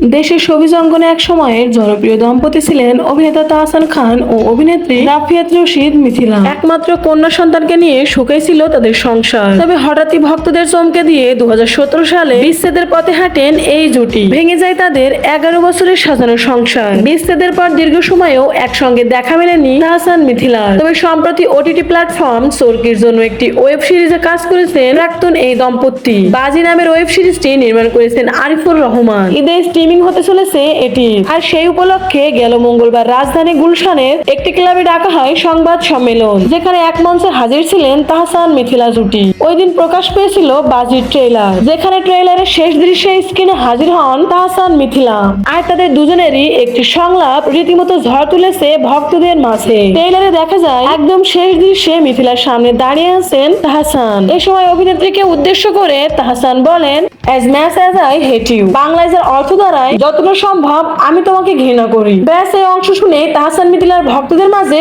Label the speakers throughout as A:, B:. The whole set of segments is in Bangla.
A: দেশের ছবি অঙ্গনে এক সময়ের জনপ্রিয় দম্পতি ছিলেন অভিনেতা তাহসান খান ও অভিনেত্রী রাফিয়াত রশিদ মিথিলা। একমাত্র কন্যা সন্তানকে নিয়ে সুখেই ছিল তাদের সংসার। তবে হঠাৎই ভক্তদের চমকে দিয়ে দু হাজার সতেরো সালে বিচ্ছেদের পথে হাঁটেন এই জুটি। ভেঙে যায় তাদের এগারো বছরের সাজানো সংসার। বিচ্ছেদের পর দীর্ঘ সময়েও একসঙ্গে দেখা মেলেনি তাহসান মিথিলা। তবে সম্প্রতি ওটিটি প্ল্যাটফর্ম সোরকির জন্য একটি ওয়েব সিরিজে কাজ করেছেন প্রাক্তন এই দম্পতি। বাজি নামের ওয়েব সিরিজটি নির্মাণ করেছেন আরিফুর রহমান। ঈদে স্ট্রিমিং হতে চলেছে এটি। আর সেই উপলক্ষে গেল মঙ্গলবার রাজধানী গুলশানের একটি ক্লাবে ডাকা হয় সংবাদ সম্মেলন, যেখানে এক মঞ্চে হাজির ছিলেন তাহসান মিথিলা জুটি। ওই দিন প্রকাশ পেয়েছিল বাজির ট্রেলার যেখানে ট্রেলারের শেষ দৃশ্যে স্ক্রিনে হাজির হন তাহসান মিথিলা। আর তাদের দুজনেরই একটি সংলাপ রীতিমতো ঝড় তুলেছে ভক্তদের মাঝে। ট্রেলারে দেখা যায়, একদম শেষ দৃশ্যে মিথিলার সামনে দাঁড়িয়ে আছেন তাহসান। এ সময় অভিনেত্রীকে উদ্দেশ্য করে তাহসান বলেন as much as I hate you বাংলায় যার অর্থ যতটা সম্ভব আমি তোমাকে ঘৃণা করি। ব্যাস এই অংশ শুনে তাহসান মিথিলার ভক্তদের মাঝে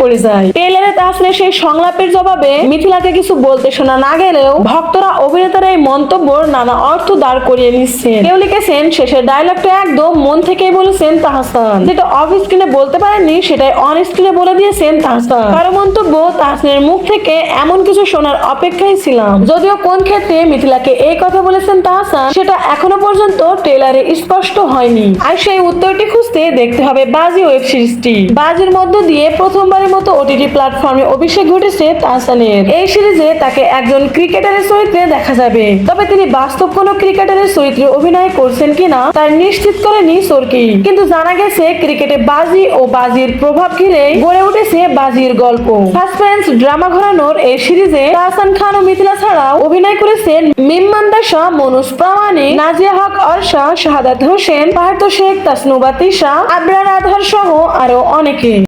A: পড়ে যায়। ট্রেলারে তাহসানের সেই সংলাপের জবাবে মিথিলাকে কিছু বলতে শোনা না গেলেও ভক্তরা অভিনেতার এই মন্তব্যর নানা অর্থ দাঁড় করিয়ে নিচ্ছেন। কেউ লিখেছেন, শেষের ডায়লগটা একদম মন থেকেই বলেছেন তাহসান। যেটা অফ স্ক্রিনে বলতে পারেননি, সেটাই অন স্ক্রিনে বলে দিয়েছেন তাহসান। কারও মন্তব্য তাহসানের মুখ থেকে এমন কিছু শোনার অপেক্ষায় ছিলাম। যদিও কোন ক্ষেত্রে মিথিলাকে এই কথা বলেছেন তাহসান সেটা এখনও পর্যন্ত ট্রেলারে স্পষ্ট হয়নি। আর সেই উত্তরটি খুঁজতে দেখতে হবে বাজি ওয়েব সিরিজটি। বাজির মধ্য দিয়ে প্রথমবারের মতো ওটিটি প্ল্যাটফর্মে অভিষেক ঘটেছে তাহসানের। এই সিরিজে তাকে একজন ক্রিকেটারের চরিত্রে দেখা যাবে। তবে তিনি বাস্তব কোনো ক্রিকেটারের চরিত্রে অভিনয় করছেন কিনা তার নিশ্চিত করেনি সরকি। কিন্তু জানা গেছে, ক্রিকেটে বাজি ও বাজির প্রভাব ঘিরে গড়ে উঠেছে বাজির গল্প। সাসপেন্স ড্রামা ঘরানোর এই সিরিজে হাসান খান ও মিথিলা ছাড়া অভিনয় করেছেন মিম্মান দাসা, মনোজ প্রামাণিক নাজিয়া হক অর্ষা শাহাদাত হোসেন পাহাড় শেখ, তাসনুবা তিশা, আবরার আধার সহ আরও অনেকে।